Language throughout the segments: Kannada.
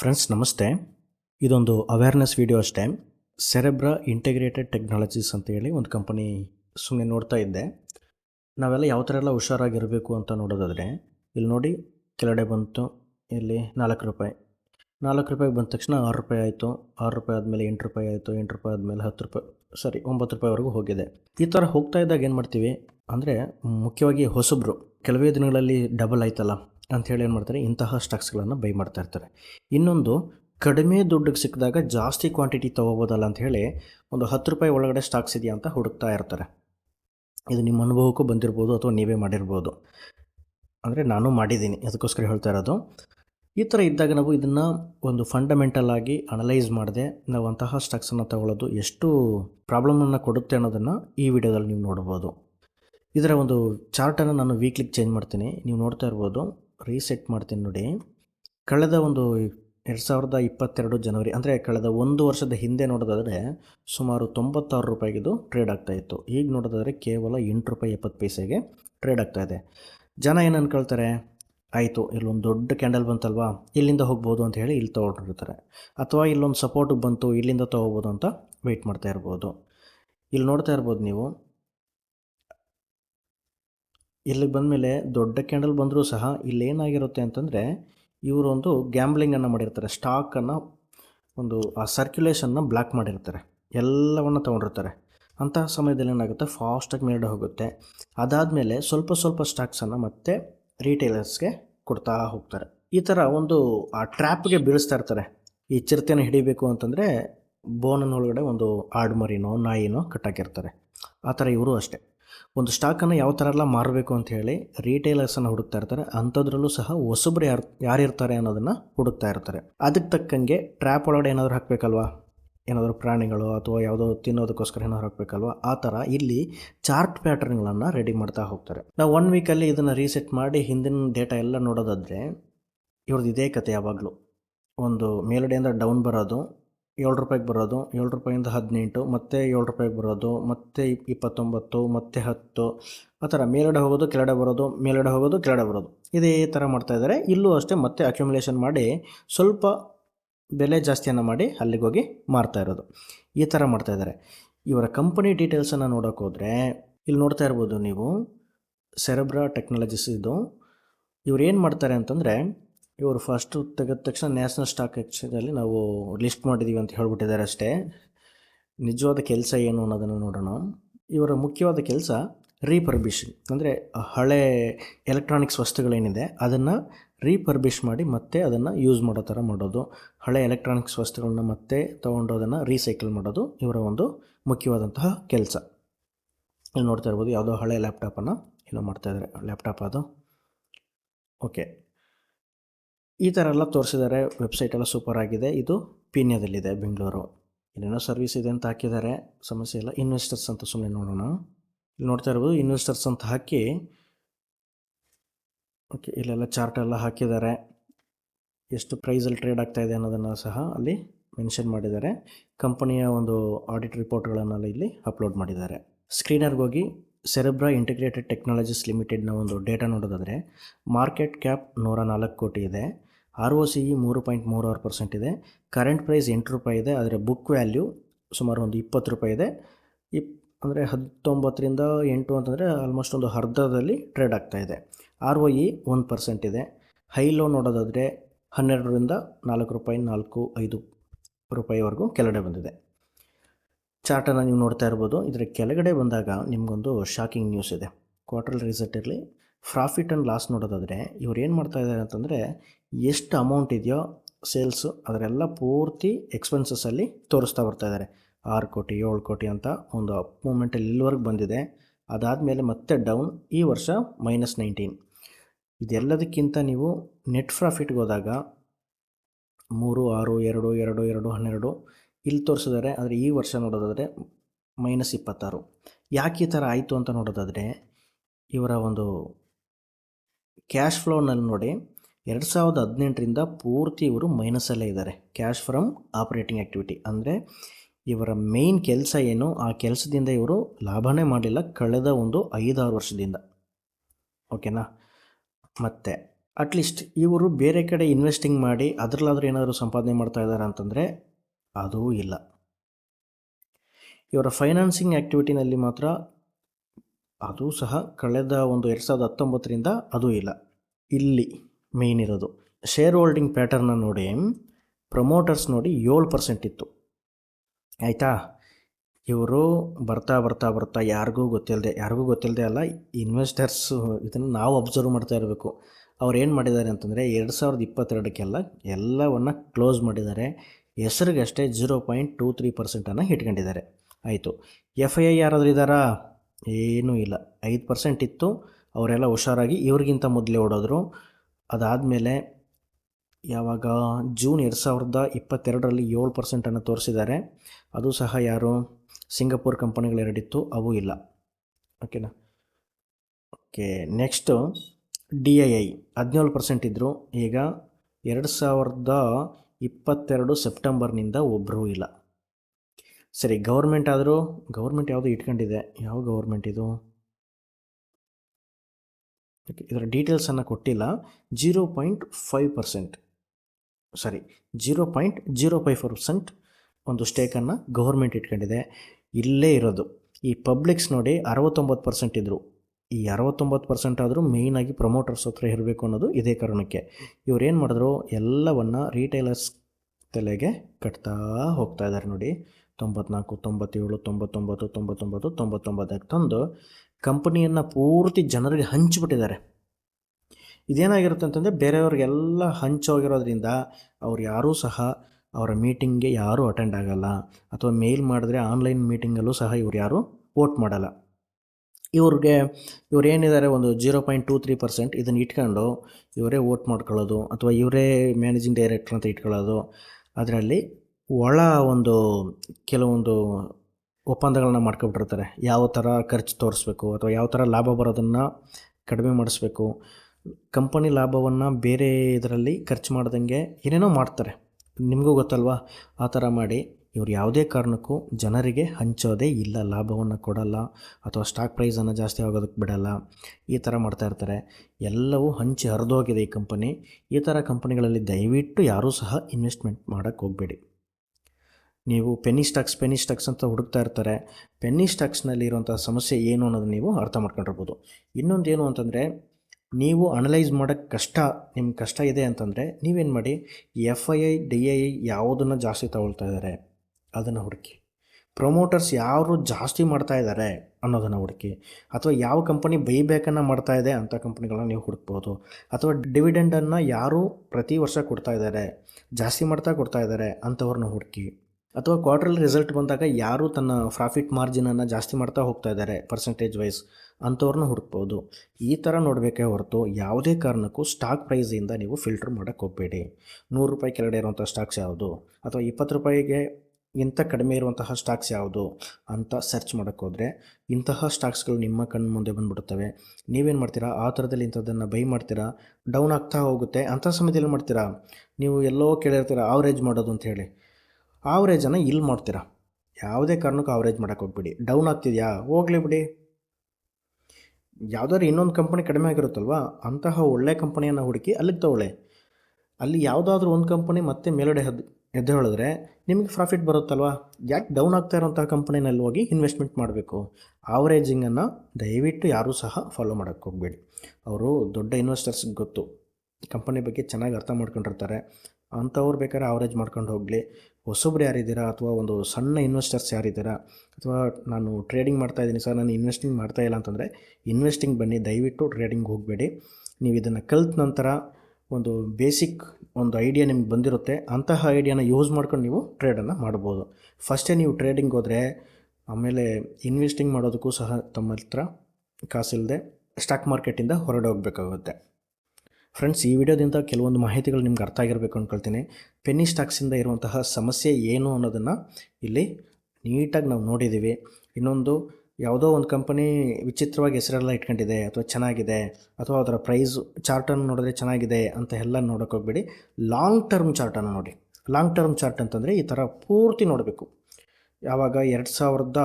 ಫ್ರೆಂಡ್ಸ್ ನಮಸ್ತೆ. ಇದೊಂದು ಅವೇರ್ನೆಸ್ ವಿಡಿಯೋ ಅಷ್ಟೇ. ಸೆರೆಬ್ರಾ ಇಂಟಿಗ್ರೇಟೆಡ್ ಟೆಕ್ನಾಲಜೀಸ್ ಅಂತ ಹೇಳಿ ಒಂದು ಕಂಪನಿ ಸುಮ್ಮನೆ ನೋಡ್ತಾ ಇದ್ದೆ. ನಾವೆಲ್ಲ ಯಾವ ಥರ ಎಲ್ಲ ಹುಷಾರಾಗಿರಬೇಕು ಅಂತ ನೋಡೋದಾದರೆ, ಇಲ್ಲಿ ನೋಡಿ ಕೆಳಗಡೆ ಬಂತು, ಇಲ್ಲಿ ನಾಲ್ಕು ರೂಪಾಯಿ. ನಾಲ್ಕು ರೂಪಾಯಿಗೆ ಬಂದ ತಕ್ಷಣ ಆರು ರೂಪಾಯಿ ಆಯಿತು, ಆರು ರೂಪಾಯಿ ಆದಮೇಲೆ ಎಂಟು ರೂಪಾಯಿ ಆಯಿತು, ಎಂಟು ರೂಪಾಯಿ ಆದಮೇಲೆ ಹತ್ತು ರೂಪಾಯಿ ಸಾರಿ ಒಂಬತ್ತು ರೂಪಾಯಿವರೆಗೂ ಹೋಗಿದೆ. ಈ ಥರ ಹೋಗ್ತಾ ಇದ್ದಾಗ ಏನು ಮಾಡ್ತೀವಿ ಅಂದರೆ, ಮುಖ್ಯವಾಗಿ ಹೊಸಬ್ರು, ಕೆಲವೇ ದಿನಗಳಲ್ಲಿ ಡಬಲ್ ಆಯ್ತಲ್ಲ. ಅಂಥೇಳಿ ಏನು ಮಾಡ್ತಾರೆ? ಇಂತಹ ಸ್ಟಾಕ್ಸ್ಗಳನ್ನು ಬೈ ಮಾಡ್ತಾ ಇರ್ತಾರೆ. ಇನ್ನೊಂದು, ಕಡಿಮೆ ದುಡ್ಡಿಗೆ ಸಿಕ್ಕಿದಾಗ ಜಾಸ್ತಿ ಕ್ವಾಂಟಿಟಿ ತೊಗೋಬೋದಲ್ಲ ಅಂತ ಹೇಳಿ ಒಂದು ಹತ್ತು ರೂಪಾಯಿ ಒಳಗಡೆ ಸ್ಟಾಕ್ಸ್ ಇದೆಯಾ ಅಂತ ಹುಡುಕ್ತಾ ಇರ್ತಾರೆ. ಇದು ನಿಮ್ಮ ಅನುಭವಕ್ಕೂ ಬಂದಿರ್ಬೋದು ಅಥವಾ ನೀವೇ ಮಾಡಿರ್ಬೋದು. ಅಂದರೆ ನಾನು ಮಾಡಿದ್ದೀನಿ. ಅದಕ್ಕೋಸ್ಕರ ಹೇಳ್ತಾ ಇರೋದು. ಈ ಥರ ಇದ್ದಾಗ ನಾವು ಇದನ್ನು ಒಂದು ಫಂಡಮೆಂಟಲ್ ಆಗಿ ಅನಲೈಸ್ ಮಾಡದೆ ನಾವು ಅಂತಹ ಸ್ಟಾಕ್ಸನ್ನು ತಗೊಳ್ಳೋದು ಎಷ್ಟು ಪ್ರಾಬ್ಲಮನ್ನು ಕೊಡುತ್ತೆ ಅನ್ನೋದನ್ನು ಈ ವಿಡಿಯೋದಲ್ಲಿ ನೀವು ನೋಡ್ಬೋದು. ಇದರ ಒಂದು ಚಾರ್ಟನ್ನು ನಾನು ವೀಕ್ಲಿಗೆ ಚೇಂಜ್ ಮಾಡ್ತೀನಿ. ನೀವು ನೋಡ್ತಾ ಇರ್ಬೋದು. ರೀಸೆಟ್ ಮಾಡ್ತೀನಿ ನೋಡಿ. ಕಳೆದ ಒಂದು ಎರಡು ಸಾವಿರದ ಇಪ್ಪತ್ತೆರಡು ಜನವರಿ, ಅಂದರೆ ಕಳೆದ ಒಂದು ವರ್ಷದ ಹಿಂದೆ ನೋಡೋದಾದರೆ ಸುಮಾರು ತೊಂಬತ್ತಾರು ರೂಪಾಯಿಗಿದು ಟ್ರೇಡ್ ಆಗ್ತಾ ಇತ್ತು. ಈಗ ನೋಡೋದಾದರೆ ಕೇವಲ ಎಂಟು ರೂಪಾಯಿ ಎಪ್ಪತ್ತು ಪೈಸೆಗೆ ಟ್ರೇಡ್ ಆಗ್ತಾ ಇದೆ. ಜನ ಏನು ಅನ್ಕೊಳ್ತಾರೆ? ಆಯಿತು, ಇಲ್ಲೊಂದು ದೊಡ್ಡ ಕ್ಯಾಂಡಲ್ ಬಂತಲ್ವಾ? ಇಲ್ಲಿಂದ ಹೋಗ್ಬೋದು ಅಂತ ಹೇಳಿ ಇಲ್ಲಿ ತೊಗೊಂಡಿರ್ತಾರೆ. ಅಥವಾ ಇಲ್ಲೊಂದು ಸಪೋರ್ಟಿಗೆ ಬಂತು, ಇಲ್ಲಿಂದ ತೊಗೋಬೋದು ಅಂತ ವೆಯ್ಟ್ ಮಾಡ್ತಾ ಇರ್ಬೋದು. ಇಲ್ಲಿ ನೋಡ್ತಾ ಇರ್ಬೋದು ನೀವು ಇಲ್ಲಿಗೆ ಬಂದಮೇಲೆ ದೊಡ್ಡ ಕ್ಯಾಂಡಲ್ ಬಂದರೂ ಸಹ ಇಲ್ಲೇನಾಗಿರುತ್ತೆ ಅಂತಂದರೆ ಇವರು ಒಂದು ಗ್ಯಾಂಬ್ಲಿಂಗನ್ನು ಮಾಡಿರ್ತಾರೆ. ಸ್ಟಾಕನ್ನು ಒಂದು, ಆ ಸರ್ಕ್ಯುಲೇಷನ್ನ ಬ್ಲಾಕ್ ಮಾಡಿರ್ತಾರೆ. ಎಲ್ಲವನ್ನು ತೊಗೊಂಡಿರ್ತಾರೆ. ಅಂತಹ ಸಮಯದಲ್ಲಿ ಏನಾಗುತ್ತೆ? ಫಾಸ್ಟಾಗಿ ಮೇಡ ಹೋಗುತ್ತೆ. ಅದಾದಮೇಲೆ ಸ್ವಲ್ಪ ಸ್ವಲ್ಪ ಸ್ಟಾಕ್ಸನ್ನು ಮತ್ತೆ ರೀಟೇಲರ್ಸ್ಗೆ ಕೊಡ್ತಾ ಹೋಗ್ತಾರೆ. ಈ ಥರ ಒಂದು, ಆ ಟ್ರ್ಯಾಪ್ಗೆ ಬೀಳಿಸ್ತಾ ಇರ್ತಾರೆ. ಈ ಚಿರತೆಯನ್ನು ಹಿಡಿಬೇಕು ಅಂತಂದರೆ ಬೋನನ ಒಳಗಡೆ ಒಂದು ಆಡ್ಮರಿನೋ, ನಾಯಿನೋ ಕಟ್ಟಾಕಿರ್ತಾರೆ ಆ ಥರ ಇವರು ಅಷ್ಟೇ. ಒಂದು ಸ್ಟಾಕನ್ನು ಯಾವ ಥರ ಎಲ್ಲ ಮಾರಬೇಕು ಅಂತ ಹೇಳಿ ರೀಟೇಲರ್ಸನ್ನು ಹುಡುಕ್ತಾ ಇರ್ತಾರೆ. ಅಂಥದ್ರಲ್ಲೂ ಸಹ ಹೊಸಬ್ರು ಯಾರು ಯಾರಿರ್ತಾರೆ ಅನ್ನೋದನ್ನು ಹುಡುಕ್ತಾ ಇರ್ತಾರೆ. ಅದಕ್ಕೆ ತಕ್ಕಂಗೆ ಟ್ರ್ಯಾಪ್ ಒಳಗಡೆ ಏನಾದರೂ ಹಾಕಬೇಕಲ್ವಾ? ಏನಾದರೂ ಪ್ರಾಣಿಗಳು ಅಥವಾ ಯಾವುದೋ ತಿನ್ನೋದಕ್ಕೋಸ್ಕರ ಏನಾದ್ರು ಹಾಕಬೇಕಲ್ವಾ? ಆ ಥರ ಇಲ್ಲಿ ಚಾರ್ಟ್ ಪ್ಯಾಟರ್ನ್ಗಳನ್ನು ರೆಡಿ ಮಾಡ್ತಾ ಹೋಗ್ತಾರೆ. ನಾವು ಒನ್ ವೀಕಲ್ಲಿ ಇದನ್ನು ರೀಸೆಟ್ ಮಾಡಿ ಹಿಂದಿನ ಡೇಟಾ ಎಲ್ಲ ನೋಡೋದಾದರೆ ಇವ್ರದ್ದು ಇದೇ ಕತೆ ಯಾವಾಗಲೂ. ಒಂದು ಮೇಲುಗಡೆಯಿಂದ ಡೌನ್ ಬರೋದು ಏಳು ರೂಪಾಯಿಗೆ ಬರೋದು, ಏಳು ರೂಪಾಯಿಂದ ಹದಿನೆಂಟು, ಮತ್ತೆ ಏಳು ರೂಪಾಯಿಗೆ ಬರೋದು, ಮತ್ತೆ ಇಪ್, ಇಪ್ಪತ್ತೊಂಬತ್ತು, ಮತ್ತೆ ಹತ್ತು. ಆ ಥರ ಮೇಲ್ಗಡೆ ಹೋಗೋದು, ಕೆಳಗಡೆ ಬರೋದು ಮೇಲಡೆ ಹೋಗೋದು, ಕೆಳಗಡೆ ಬರೋದು. ಇದೇ ಥರ ಮಾಡ್ತಾ ಇದ್ದಾರೆ. ಇಲ್ಲೂ ಅಷ್ಟೇ ಮತ್ತೆ ಅಕ್ಯುಮುಲೇಷನ್ ಮಾಡಿ ಸ್ವಲ್ಪ ಬೆಲೆ ಜಾಸ್ತಿಯನ್ನು ಮಾಡಿ ಅಲ್ಲಿಗೆ ಹೋಗಿ ಮಾರ್ತಾ ಇರೋದು. ಈ ಥರ ಮಾಡ್ತಾ ಇದ್ದಾರೆ. ಇವರ ಕಂಪನಿ ಡೀಟೇಲ್ಸನ್ನು ನೋಡೋಕೆ ಹೋದರೆ, ಇಲ್ಲಿ ನೋಡ್ತಾ ಇರ್ಬೋದು ನೀವು ಸೆರೆಬ್ರಾ ಟೆಕ್ನಾಲಜೀಸ್ ಇದು. ಇವ್ರು ಏನು ಮಾಡ್ತಾರೆ ಅಂತಂದರೆ ಇವರು ಫಸ್ಟು ತೆಗೆದ ತಕ್ಷಣ ನ್ಯಾಷನಲ್ ಸ್ಟಾಕ್ ಎಕ್ಸ್ಚೇಂಜಲ್ಲಿ ನಾವು ಲಿಸ್ಟ್ ಮಾಡಿದ್ದೀವಿ ಅಂತ ಹೇಳ್ಬಿಟ್ಟಿದ್ದಾರೆ ಅಷ್ಟೇ. ನಿಜವಾದ ಕೆಲಸ ಏನು ಅನ್ನೋದನ್ನು ನೋಡೋಣ. ಇವರ ಮುಖ್ಯವಾದ ಕೆಲಸ ರೀಪರ್ಬಿಷಿಂಗ್ ಅಂದರೆ ಹಳೆ ಎಲೆಕ್ಟ್ರಾನಿಕ್ಸ್ ವಸ್ತುಗಳೇನಿದೆ, ಅದನ್ನು ರೀಪರ್ಬಿಷ್ ಮಾಡಿ ಮತ್ತೆ ಅದನ್ನು ಯೂಸ್ ಮಾಡೋ ಥರ ಮಾಡೋದು. ಹಳೆ ಎಲೆಕ್ಟ್ರಾನಿಕ್ಸ್ ವಸ್ತುಗಳನ್ನ ಮತ್ತೆ ತೊಗೊಂಡು ಅದನ್ನು ರೀಸೈಕಲ್ ಮಾಡೋದು ಇವರ ಒಂದು ಮುಖ್ಯವಾದಂತಹ ಕೆಲಸ. ಇಲ್ಲಿ ನೋಡ್ತಾ ಇರ್ಬೋದು, ಯಾವುದೋ ಹಳೆ ಲ್ಯಾಪ್ಟಾಪನ್ನು ಏನೋ ಮಾಡ್ತಾಯಿದ್ದಾರೆ ಲ್ಯಾಪ್ಟಾಪ್ ಅದು. ಓಕೆ ಈ ಥರ ಎಲ್ಲ ತೋರಿಸಿದ್ದಾರೆ ವೆಬ್ಸೈಟ್ ಎಲ್ಲ ಸೂಪರ್ ಆಗಿದೆ. ಇದು ಪೀಣ್ಯದಲ್ಲಿದೆ, ಬೆಂಗಳೂರು. ಇನ್ನೇನೋ ಸರ್ವಿಸ್ ಇದೆ ಅಂತ ಹಾಕಿದ್ದಾರೆ ಸಮಸ್ಯೆ ಇಲ್ಲ. ಇನ್ವೆಸ್ಟರ್ಸ್ ಅಂತ ಸುಮ್ಮನೆ ನೋಡೋಣ. ಇಲ್ಲಿ ನೋಡ್ತಾ ಇರ್ಬೋದು ಇನ್ವೆಸ್ಟರ್ಸ್ ಅಂತ ಹಾಕಿ ಓಕೆ ಇಲ್ಲೆಲ್ಲ ಚಾರ್ಟ್ ಎಲ್ಲ ಹಾಕಿದ್ದಾರೆ ಎಷ್ಟು ಪ್ರೈಸಲ್ಲಿ ಟ್ರೇಡ್ ಆಗ್ತಾ ಇದೆ ಅನ್ನೋದನ್ನು ಸಹ ಅಲ್ಲಿ ಮೆನ್ಷನ್ ಮಾಡಿದ್ದಾರೆ. ಕಂಪನಿಯ ಒಂದು ಆಡಿಟ್ ರಿಪೋರ್ಟ್ಗಳನ್ನೆಲ್ಲ ಇಲ್ಲಿ ಅಪ್ಲೋಡ್ ಮಾಡಿದ್ದಾರೆ. ಸ್ಕ್ರೀನರ್ಗೆ ಹೋಗಿ ಸೆರೆಬ್ರಾ ಇಂಟಿಗ್ರೇಟೆಡ್ ಟೆಕ್ನಾಲಜೀಸ್ ಲಿಮಿಟೆಡ್ನ ಒಂದು ಡೇಟಾ ನೋಡೋದಾದರೆ ಮಾರ್ಕೆಟ್ ಕ್ಯಾಪ್ ನೂರ ನಾಲ್ಕು ಕೋಟಿ ಇದೆ. ಆರ್ ಒ ಸಿ ಇ ಮೂರು ಪಾಯಿಂಟ್ ಮೂರು ಆರು ಪರ್ಸೆಂಟ್ ಇದೆ. ಕರೆಂಟ್ ಪ್ರೈಸ್ ಎಂಟು ರೂಪಾಯಿ ಇದೆ. ಆದರೆ ಬುಕ್ ವ್ಯಾಲ್ಯೂ ಸುಮಾರು ಒಂದು ಇಪ್ಪತ್ತು ರೂಪಾಯಿ ಇದೆ. ಇಪ್, ಅಂದರೆ ಹತ್ತೊಂಬತ್ತರಿಂದ ಎಂಟು ಅಂತಂದರೆ ಆಲ್ಮೋಸ್ಟ್ ಒಂದು ಅರ್ಧದಲ್ಲಿ ಟ್ರೇಡ್ ಆಗ್ತಾ ಇದೆ. ಆರ್ ಒ ಇ ಒಂದು ಪರ್ಸೆಂಟ್ ಇದೆ. ಹೈ ಲೋ ನೋಡೋದಾದರೆ ಹನ್ನೆರಡರಿಂದ ನಾಲ್ಕು ರೂಪಾಯಿ, ನಾಲ್ಕು ಐದು ರೂಪಾಯಿವರೆಗೂ ಕೆಳಗಡೆ ಬಂದಿದೆ. ಚಾರ್ಟನ್ನು ನೀವು ನೋಡ್ತಾ ಇರ್ಬೋದು. ಇದರ ಕೆಳಗಡೆ ಬಂದಾಗ ನಿಮಗೊಂದು ಶಾಕಿಂಗ್ ನ್ಯೂಸ್ ಇದೆ. ಕ್ವಾರ್ಟರ್ಲಿ ಇರಲಿ. ಪ್ರಾಫಿಟ್ ಆ್ಯಂಡ್ ಲಾಸ್ ನೋಡೋದಾದರೆ, ಇವ್ರು ಏನು ಮಾಡ್ತಾ ಇದ್ದಾರೆ ಅಂತಂದರೆ, ಎಷ್ಟು ಅಮೌಂಟ್ ಇದೆಯೋ ಸೇಲ್ಸು ಅದರೆಲ್ಲ ಪೂರ್ತಿ ಎಕ್ಸ್ಪೆನ್ಸಸ್ಸಲ್ಲಿ ತೋರಿಸ್ತಾ ಬರ್ತಾ ಇದ್ದಾರೆ ಆರು ಕೋಟಿ, ಏಳು ಕೋಟಿ ಅಂತ ಒಂದು ಅಪ್ ಮೂಮೆಂಟಲ್ಲಿ ಇಲ್ಲಿವರೆಗೆ ಬಂದಿದೆ. ಅದಾದಮೇಲೆ ಮತ್ತೆ ಡೌನ್ ಈ ವರ್ಷ ಮೈನಸ್ ನೈನ್ಟೀನ್ ಇದೆಲ್ಲದಕ್ಕಿಂತ ನೀವು ನೆಟ್ ಪ್ರಾಫಿಟ್ಗೆ ಹೋದಾಗ ಮೂರು, ಆರು, ಎರಡು ಎರಡು ಎರಡು, ಹನ್ನೆರಡು ಇಲ್ಲಿ ತೋರಿಸಿದ್ದಾರೆ ಆದರೆ ಈ ವರ್ಷ ನೋಡೋದಾದರೆ ಮೈನಸ್ ಇಪ್ಪತ್ತಾರು. ಯಾಕೆ ಈ ಥರ ಆಯಿತು ಅಂತ ನೋಡೋದಾದರೆ, ಇವರ ಒಂದು ಕ್ಯಾಶ್ ಫ್ಲೋನಲ್ಲಿ ನೋಡಿ ಎರಡು ಸಾವಿರದ ಹದಿನೆಂಟರಿಂದ ಪೂರ್ತಿ ಇವರು ಮೈನಸಲ್ಲೇ ಇದ್ದಾರೆ ಕ್ಯಾಶ್ ಫ್ರಮ್ ಆಪ್ರೇಟಿಂಗ್ ಆ್ಯಕ್ಟಿವಿಟಿ ಅಂದರೆ ಇವರ ಮೇಯ್ನ್ ಕೆಲಸ ಏನು? ಆ ಕೆಲಸದಿಂದ ಇವರು ಲಾಭನೇ ಮಾಡಲಿಲ್ಲ ಕಳೆದ ಒಂದು ಐದಾರು ವರ್ಷದಿಂದ. ಓಕೆನಾ ಮತ್ತು ಅಟ್ಲೀಸ್ಟ್ ಇವರು ಬೇರೆ ಕಡೆ ಇನ್ವೆಸ್ಟಿಂಗ್ ಮಾಡಿ ಅದರಲ್ಲಾದರೂ ಏನಾದರೂ ಸಂಪಾದನೆ ಮಾಡ್ತಾ ಇದ್ದಾರೆ ಅಂತಂದರೆ ಅದೂ ಇಲ್ಲ. ಇವರ ಫೈನಾನ್ಸಿಂಗ್ ಆ್ಯಕ್ಟಿವಿಟಿನಲ್ಲಿ ಮಾತ್ರ ಅದು ಸಹ ಕಳೆದ ಒಂದು ಎರಡು ಸಾವಿರದ ಹತ್ತೊಂಬತ್ತರಿಂದ ಅದು ಇಲ್ಲ. ಇಲ್ಲಿ ಮೇನ್ ಇರೋದು. ಶೇರ್ ಹೋಲ್ಡಿಂಗ್ ಪ್ಯಾಟರ್ನ ನೋಡಿ ಪ್ರಮೋಟರ್ಸ್ ನೋಡಿ ಏಳು ಪರ್ಸೆಂಟ್ ಇತ್ತು. ಆಯಿತಾ? ಇವರು ಬರ್ತಾ ಬರ್ತಾ ಬರ್ತಾ ಯಾರಿಗೂ ಗೊತ್ತಿಲ್ಲದೆ ಯಾರಿಗೂ ಗೊತ್ತಿಲ್ಲದೆ ಅಲ್ಲ ಇನ್ವೆಸ್ಟರ್ಸ್ ಇದನ್ನು ನಾವು ಅಬ್ಸರ್ವ್ ಮಾಡ್ತಾ ಇರಬೇಕು. ಅವ್ರು ಏನು ಮಾಡಿದ್ದಾರೆ ಅಂತಂದರೆ, ಎರಡು ಸಾವಿರದ ಇಪ್ಪತ್ತೆರಡಕ್ಕೆಲ್ಲ ಎಲ್ಲವನ್ನು ಕ್ಲೋಸ್ ಮಾಡಿದ್ದಾರೆ. ಹೆಸರಿಗಷ್ಟೇ ಜೀರೋ ಪಾಯಿಂಟ್ ಟೂ ತ್ರೀ ಪರ್ಸೆಂಟನ್ನು ಇಟ್ಕೊಂಡಿದ್ದಾರೆ. ಆಯಿತು. ಎಫ್ ಐ ಐ ಯಾರಾದರೂ ಇದ್ದಾರಾ? ಏನೂ ಇಲ್ಲ. ಐದು ಪರ್ಸೆಂಟ್ ಇತ್ತು. ಅವರೆಲ್ಲ ಹುಷಾರಾಗಿ ಇವ್ರಿಗಿಂತ ಮೊದಲೇ ಓಡೋದ್ರು. ಅದಾದಮೇಲೆ ಯಾವಾಗ ಜೂನ್ ಎರಡು ಸಾವಿರದ ಇಪ್ಪತ್ತೆರಡರಲ್ಲಿ ಏಳು ಪರ್ಸೆಂಟನ್ನು ತೋರಿಸಿದ್ದಾರೆ. ಅದು ಸಹ ಯಾರು? ಸಿಂಗಪೂರ್ ಕಂಪನಿಗಳೆರಡಿತ್ತು ಅವು ಇಲ್ಲ. ಓಕೆನಾ okay next D I I. ಹದಿನೇಳು ಪರ್ಸೆಂಟ್ ಇದ್ದರು ಈಗ ಎರಡು ಸಾವಿರದ ಇಪ್ಪತ್ತೆರಡು ಸೆಪ್ಟೆಂಬರ್ನಿಂದ ಒಬ್ಬರೂ ಇಲ್ಲ. ಸರಿ ಗೌರ್ಮೆಂಟ್ ಆದರೂ ಗೌರ್ಮೆಂಟ್ ಯಾವುದು ಇಟ್ಕೊಂಡಿದೆ. ಯಾವ ಗೌರ್ಮೆಂಟ್ ಇದು? ಓಕೆ, ಇದರ ಡೀಟೇಲ್ಸನ್ನು ಕೊಟ್ಟಿಲ್ಲ. Zero point five percent. Sorry, zero point zero five percent ಒಂದು ಸ್ಟೇಕನ್ನು ಗೌರ್ಮೆಂಟ್ ಇಟ್ಕೊಂಡಿದೆ. ಇಲ್ಲೇ ಇರೋದು. ಈ ಪಬ್ಲಿಕ್ಸ್ ನೋಡಿ ಅರವತ್ತೊಂಬತ್ತು ಪರ್ಸೆಂಟ್ ಇದ್ದರು ಈ ಅರವತ್ತೊಂಬತ್ತು ಪರ್ಸೆಂಟ್ ಆದರೂ ಮೇಯ್ನಾಗಿ ಪ್ರಮೋಟರ್ಸ್ ಹತ್ರ ಇರಬೇಕು ಅನ್ನೋದು ಇದೇ ಕಾರಣಕ್ಕೆ. ಇವ್ರು ಏನು ಮಾಡಿದ್ರು? ಎಲ್ಲವನ್ನು ರೀಟೈಲರ್ಸ್ ತಲೆಗೆ ಕಟ್ತಾ ಹೋಗ್ತಾ ಇದ್ದಾರೆ ನೋಡಿ. ತೊಂಬತ್ನಾಲ್ಕು, ತೊಂಬತ್ತೇಳು, ತೊಂಬತ್ತೊಂಬತ್ತು ತೊಂಬತ್ತೊಂಬತ್ತು, ತೊಂಬತ್ತೊಂಬತ್ತಕ್ಕೆ ತಂದು ಕಂಪನಿಯನ್ನು ಪೂರ್ತಿ ಜನರಿಗೆ ಹಂಚಿಬಿಟ್ಟಿದ್ದಾರೆ. ಇದೇನಾಗಿರುತ್ತೆ ಅಂತಂದರೆ ಬೇರೆಯವ್ರಿಗೆಲ್ಲ ಹಂಚೋಗಿರೋದ್ರಿಂದ ಅವ್ರು ಯಾರೂ ಸಹ ಅವರ ಮೀಟಿಂಗ್ಗೆ ಯಾರೂ ಅಟೆಂಡ್ ಆಗಲ್ಲ. ಅಥವಾ ಮೇಲ್ ಮಾಡಿದ್ರೆ ಆನ್ಲೈನ್ ಮೀಟಿಂಗಲ್ಲೂ ಸಹ ಇವ್ರು ಯಾರೂ ವೋಟ್ ಮಾಡಲ್ಲ. ಇವ್ರಿಗೆ, ಇವ್ರು ಒಂದು zero point two three percent ಇದನ್ನು ಇಟ್ಕೊಂಡು ಇವರೇ ವೋಟ್ ಮಾಡ್ಕೊಳ್ಳೋದು ಅಥವಾ ಇವರೇ ಮ್ಯಾನೇಜಿಂಗ್ ಡೈರೆಕ್ಟ್ರ್ ಅಂತ ಇಟ್ಕೊಳ್ಳೋದು. ಅದರಲ್ಲಿ ಒಳ ಒಂದು ಕೆಲವೊಂದು ಒಪ್ಪಂದಗಳನ್ನ ಮಾಡ್ಕೊಬಿಟ್ಟಿರ್ತಾರೆ. ಯಾವ ಥರ ಖರ್ಚು ತೋರಿಸ್ಬೇಕು ಅಥವಾ ಯಾವ ಥರ ಲಾಭ ಬರೋದನ್ನು ಕಡಿಮೆ ಮಾಡಿಸ್ಬೇಕು. ಕಂಪನಿ ಲಾಭವನ್ನು ಬೇರೆ ಇದರಲ್ಲಿ ಖರ್ಚು ಮಾಡ್ದಂಗೆ ಏನೇನೋ ಮಾಡ್ತಾರೆ. ನಿಮಗೂ ಗೊತ್ತಲ್ವಾ? ಆ ಥರ ಮಾಡಿ ಇವರು ಯಾವುದೇ ಕಾರಣಕ್ಕೂ ಜನರಿಗೆ ಹಂಚೋದೇ ಇಲ್ಲ, ಲಾಭವನ್ನು ಕೊಡಲ್ಲ ಅಥವಾ ಸ್ಟಾಕ್ ಪ್ರೈಸನ್ನು ಜಾಸ್ತಿ ಆಗೋದಕ್ಕೆ ಬಿಡಲ್ಲ. ಈ ಥರ ಮಾಡ್ತಾ ಇರ್ತಾರೆ. ಎಲ್ಲವೂ ಹಂಚಿ ಹರಿದೋಗಿದೆ ಈ ಕಂಪನಿ. ಈ ಥರ ಕಂಪನಿಗಳಲ್ಲಿ ದಯವಿಟ್ಟು ಯಾರೂ ಸಹ ಇನ್ವೆಸ್ಟ್ಮೆಂಟ್ ಮಾಡೋಕ್ಕೆ ಹೋಗಬೇಡಿ. ನೀವು ಪೆನ್ನಿ ಸ್ಟಾಕ್ಸ್ ಪೆನ್ನಿ ಸ್ಟಾಕ್ಸ್ ಅಂತ ಹುಡುಕ್ತಾ ಇರ್ತಾರೆ. ಪೆನ್ನಿ ಸ್ಟಾಕ್ಸ್ನಲ್ಲಿ ಇರುವಂಥ ಸಮಸ್ಯೆ ಏನು ಅನ್ನೋದು ನೀವು ಅರ್ಥ ಮಾಡ್ಕೊಂಡಿರ್ಬೋದು. ಇನ್ನೊಂದು ಏನು ಅಂತಂದರೆ, ನೀವು ಅನಲೈಸ್ ಮಾಡೋಕ್ಕೆ ಕಷ್ಟ ನಿಮ್ಮ ಕಷ್ಟ ಇದೆ ಅಂತಂದರೆ, ನೀವೇನು ಮಾಡಿ F I I D I I ಯಾವುದನ್ನು ಜಾಸ್ತಿ ತಗೊಳ್ತಾ ಇದ್ದಾರೆ ಅದನ್ನು ಹುಡುಕಿ. ಪ್ರೊಮೋಟರ್ಸ್ ಯಾರು ಜಾಸ್ತಿ ಮಾಡ್ತಾ ಇದ್ದಾರೆ ಅನ್ನೋದನ್ನು ಹುಡುಕಿ. ಅಥವಾ ಯಾವ ಕಂಪನಿ ಬೈಬ್ಯಾಕನ್ನು ಮಾಡ್ತಾ ಇದೆ ಅಂಥ ಕಂಪ್ನಿಗಳನ್ನ ನೀವು ಹುಡುಕ್ಬೋದು. ಅಥವಾ ಡಿವಿಡೆಂಡನ್ನು ಯಾರು ಪ್ರತಿ ವರ್ಷ ಕೊಡ್ತಾ ಇದ್ದಾರೆ ಜಾಸ್ತಿ ಮಾಡ್ತಾ ಕೊಡ್ತಾ ಇದ್ದಾರೆ ಅಂಥವ್ರನ್ನ ಹುಡುಕಿ. ಅಥವಾ ಕ್ವಾರ್ಟರ್ಲಿ ರಿಸಲ್ಟ್ ಬಂದಾಗ ಯಾರು ತನ್ನ ಪ್ರಾಫಿಟ್ ಮಾರ್ಜಿನನ್ನು ಜಾಸ್ತಿ ಮಾಡ್ತಾ ಹೋಗ್ತಾ ಇದ್ದಾರೆ ಪರ್ಸೆಂಟೇಜ್ ವೈಸ್ ಅಂಥವ್ರನ್ನ ಹುಡುಕ್ಬೋದು. ಈ ಥರ ನೋಡಬೇಕೇ ಹೊರತು ಯಾವುದೇ ಕಾರಣಕ್ಕೂ ಸ್ಟಾಕ್ ಪ್ರೈಸಿಂದ ನೀವು ಫಿಲ್ಟರ್ ಮಾಡೋಕ್ಕೆ ಹೋಗಬೇಡಿ. ನೂರು ರೂಪಾಯಿ ಕೆಳಗಡೆ ಇರುವಂಥ ಸ್ಟಾಕ್ಸ್ ಯಾವುದು? ಅಥವಾ ಇಪ್ಪತ್ತು ರೂಪಾಯಿಗೆ ಇಂಥ ಕಡಿಮೆ ಇರುವಂತಹ ಸ್ಟಾಕ್ಸ್ ಯಾವುದು? ಅಂತ ಸರ್ಚ್ ಮಾಡೋಕ್ಕೆ ಹೋದರೆ ಇಂತಹ ಸ್ಟಾಕ್ಸ್ಗಳು ನಿಮ್ಮ ಕಣ್ಣು ಮುಂದೆ ಬಂದುಬಿಡುತ್ತವೆ. ನೀವೇನು ಮಾಡ್ತೀರಾ? ಆ ಥರದಲ್ಲಿ ಇಂಥದ್ದನ್ನು ಬೈ ಮಾಡ್ತೀರಾ? ಡೌನ್ ಆಗ್ತಾ ಹೋಗುತ್ತೆ. ಅಂಥ ಸಮಯದಲ್ಲಿ ಮಾಡ್ತೀರಾ? ನೀವು ಎಲ್ಲೋ ಕೇಳಿರ್ತೀರ ಆವ್ರೇಜ್ ಮಾಡೋದು ಅಂತ ಹೇಳಿ. ಆವ್ರೇಜನ್ನು ಇಲ್ಲಿ ಮಾಡ್ತೀರಾ? ಯಾವುದೇ ಕಾರಣಕ್ಕೂ ಆವ್ರೇಜ್ ಮಾಡೋಕ್ಕೆ ಹೋಗ್ಬಿಡಿ. ಡೌನ್ ಆಗ್ತಿದೆಯಾ? ಹೋಗಲಿ ಬಿಡಿ. ಯಾವುದಾದ್ರು ಇನ್ನೊಂದು ಕಂಪನಿ ಕಡಿಮೆ ಆಗಿರುತ್ತಲ್ವ? ಅಂತಹ ಒಳ್ಳೆ ಕಂಪನಿಯನ್ನು ಹುಡುಕಿ ಅಲ್ಲಿಗೆ ತಗೊಳ್ಳಿ. ಅಲ್ಲಿ ಯಾವುದಾದ್ರೂ ಒಂದು ಕಂಪನಿ ಮತ್ತೆ ಮೇಲುಗಡೆ ಹದ್ ಎದ್ದು ಹೇಳಿದ್ರೆ ನಿಮಗೆ ಪ್ರಾಫಿಟ್ ಬರುತ್ತಲ್ವ? ಯಾಕೆ ಡೌನ್ ಆಗ್ತಾ ಇರೋಂಥ ಕಂಪನಿನಲ್ಲಿ ಹೋಗಿ ಇನ್ವೆಸ್ಟ್ಮೆಂಟ್ ಮಾಡಬೇಕು? ಆವರೇಜಿಂಗನ್ನು ದಯವಿಟ್ಟು ಯಾರೂ ಸಹ ಫಾಲೋ ಮಾಡೋಕ್ಕೆ ಹೋಗಬೇಡಿ. ಅವರು ದೊಡ್ಡ ಇನ್ವೆಸ್ಟರ್ಸ್ಗೆ ಗೊತ್ತು. ಕಂಪನಿ ಬಗ್ಗೆ ಚೆನ್ನಾಗಿ ಅರ್ಥ ಮಾಡ್ಕೊಂಡಿರ್ತಾರೆ. ಅಂಥವ್ರು ಬೇಕಾದ್ರೆ ಆವ್ರೇಜ್ ಮಾಡ್ಕೊಂಡು ಹೋಗಲಿ. ಹೊಸಬ್ರು ಯಾರಿದ್ದೀರಾ? ಅಥವಾ ಒಂದು ಸಣ್ಣ ಇನ್ವೆಸ್ಟರ್ಸ್ ಯಾರಿದ್ದೀರಾ? ಅಥವಾ ನಾನು ಟ್ರೇಡಿಂಗ್ ಮಾಡ್ತಾ ಇದ್ದೀನಿ ಸರ್, ನಾನು ಇನ್ವೆಸ್ಟಿಂಗ್ ಮಾಡ್ತಾ ಇಲ್ಲ ಅಂತಂದರೆ ಇನ್ವೆಸ್ಟಿಂಗ್ ಬನ್ನಿ, ದಯವಿಟ್ಟು ಟ್ರೇಡಿಂಗ್ ಹೋಗಬೇಡಿ. ನೀವು ಇದನ್ನು ಕಲ್ತ ನಂತರ ಒಂದು ಬೇಸಿಕ್ ಒಂದು ಐಡಿಯಾ ನಿಮ್ಗೆ ಬಂದಿರುತ್ತೆ, ಅಂತಹ ಐಡಿಯಾನ ಯೂಸ್ ಮಾಡ್ಕೊಂಡು ನೀವು ಟ್ರೇಡನ್ನು ಮಾಡ್ಬೋದು. ಫಸ್ಟೇ ನೀವು ಟ್ರೇಡಿಂಗ್ ಹೋದರೆ, ಆಮೇಲೆ ಇನ್ವೆಸ್ಟಿಂಗ್ ಮಾಡೋದಕ್ಕೂ ಸಹ ತಮ್ಮ ಹತ್ರ ಕಾಸಿಲ್ಲದೆ ಸ್ಟಾಕ್ ಮಾರ್ಕೆಟಿಂದ ಹೊರಡೆ ಹೋಗಬೇಕಾಗುತ್ತೆ ಫ್ರೆಂಡ್ಸ್ ಈ ವಿಡಿಯೋದಿಂದ ಕೆಲವೊಂದು ಮಾಹಿತಿಗಳು ನಿಮ್ಗೆ ಅರ್ಥ ಆಗಿರಬೇಕು ಅಂದ್ಕೊಳ್ತೀನಿ ಪೆನ್ನಿ ಸ್ಟಾಕ್ಸಿಂದ ಇರುವಂತಹ ಸಮಸ್ಯೆ ಏನು ಅನ್ನೋದನ್ನು ಇಲ್ಲಿ ನೀಟಾಗಿ ನಾವು ನೋಡಿದ್ದೀವಿ. ಇನ್ನೊಂದು ಯಾವುದೋ ಒಂದು ಕಂಪನಿ ವಿಚಿತ್ರವಾಗಿ ಹೆಸರೆಲ್ಲ ಇಟ್ಕೊಂಡಿದೆ ಅಥವಾ ಚೆನ್ನಾಗಿದೆ ಅಥವಾ ಅದರ ಪ್ರೈಸ್ ಚಾರ್ಟನ್ನು ನೋಡಿದ್ರೆ ಚೆನ್ನಾಗಿದೆ ಅಂತ ಎಲ್ಲ ನೋಡೋಕೆ ಹೋಗ್ಬೇಡಿ. ಲಾಂಗ್ ಟರ್ಮ್ ಚಾರ್ಟನ್ನು ನೋಡಿ. ಲಾಂಗ್ ಟರ್ಮ್ ಚಾರ್ಟ್ ಅಂತಂದರೆ ಈ ಥರ ಪೂರ್ತಿ ನೋಡಬೇಕು. ಯಾವಾಗ ಎರಡು ಸಾವಿರದ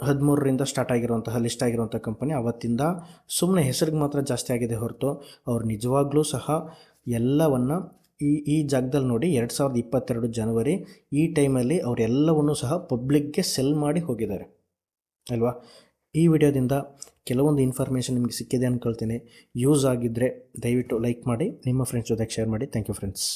ಹದಿಮೂರರಿಂದ ಸ್ಟಾರ್ಟ್ ಆಗಿರುವಂತಹ ಲಿಸ್ಟ್ ಆಗಿರುವಂಥ ಕಂಪನಿ ಅವತ್ತಿಂದ ಸುಮ್ಮನೆ ಹೆಸರಿಗೆ ಮಾತ್ರ ಜಾಸ್ತಿ ಆಗಿದೆ ಹೊರತು ಅವ್ರು ನಿಜವಾಗ್ಲೂ ಸಹ ಎಲ್ಲವನ್ನು ಈ ಈ ಜಾಗದಲ್ಲಿ ನೋಡಿ ಎರಡು ಸಾವಿರದ ಇಪ್ಪತ್ತೆರಡು ಜನವರಿ ಈ ಟೈಮಲ್ಲಿ ಅವರೆಲ್ಲವನ್ನೂ ಸಹ ಪಬ್ಲಿಕ್ಗೆ ಸೆಲ್ ಮಾಡಿ ಹೋಗಿದ್ದಾರೆ. ಅಲ್ವಾ? ಈ ವಿಡಿಯೋದಿಂದ ಕೆಲವೊಂದು ಇನ್ಫಾರ್ಮೇಷನ್ ನಿಮಗೆ ಸಿಕ್ಕಿದೆ ಅಂದ್ಕೊಳ್ತೀನಿ ಯೂಸ್ ಆಗಿದ್ದರೆ ದಯವಿಟ್ಟು ಲೈಕ್ ಮಾಡಿ, ನಿಮ್ಮ ಫ್ರೆಂಡ್ಸ್ ಜೊತೆಗೆ ಶೇರ್ ಮಾಡಿ. Thank you friends